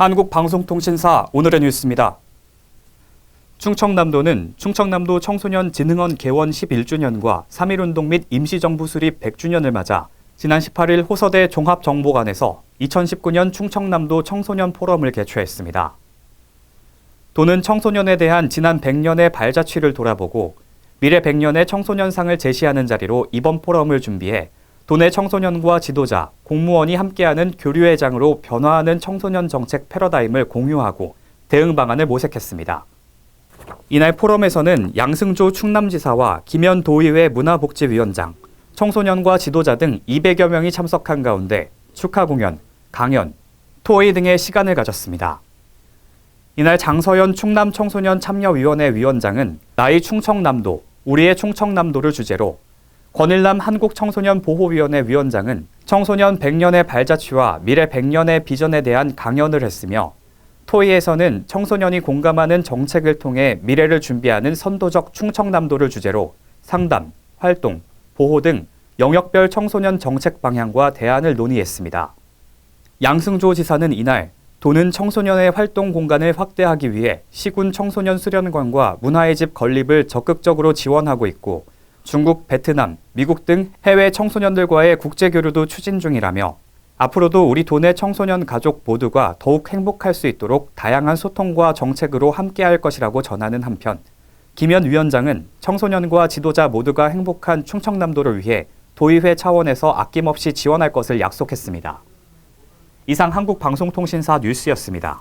한국방송통신사 오늘의 뉴스입니다. 충청남도는 충청남도 청소년 진흥원 개원 11주년과 3.1운동 및 임시정부 수립 100주년을 맞아 지난 18일 호서대 종합정보관에서 2019년 충청남도 청소년 포럼을 개최했습니다. 도는 청소년에 대한 지난 100년의 발자취를 돌아보고 미래 100년의 청소년상을 제시하는 자리로 이번 포럼을 준비해 도내 청소년과 지도자, 공무원이 함께하는 교류의 장으로 변화하는 청소년 정책 패러다임을 공유하고 대응 방안을 모색했습니다. 이날 포럼에서는 양승조 충남지사와 김현 도의회 문화복지위원장, 청소년과 지도자 등 200여 명이 참석한 가운데 축하 공연, 강연, 토의 등의 시간을 가졌습니다. 이날 장서연 충남 청소년 참여위원회 위원장은 나이 충청남도, 우리의 충청남도를 주제로 권일남 한국청소년보호위원회 위원장은 청소년 100년의 발자취와 미래 100년의 비전에 대한 강연을 했으며 토의에서는 청소년이 공감하는 정책을 통해 미래를 준비하는 선도적 충청남도를 주제로 상담, 활동, 보호 등 영역별 청소년 정책 방향과 대안을 논의했습니다. 양승조 지사는 이날 도는 청소년의 활동 공간을 확대하기 위해 시군 청소년 수련관과 문화의 집 건립을 적극적으로 지원하고 있고 중국, 베트남, 미국 등 해외 청소년들과의 국제 교류도 추진 중이라며 앞으로도 우리 도내 청소년 가족 모두가 더욱 행복할 수 있도록 다양한 소통과 정책으로 함께할 것이라고 전하는 한편 김현 위원장은 청소년과 지도자 모두가 행복한 충청남도를 위해 도의회 차원에서 아낌없이 지원할 것을 약속했습니다. 이상 한국방송통신사 뉴스였습니다.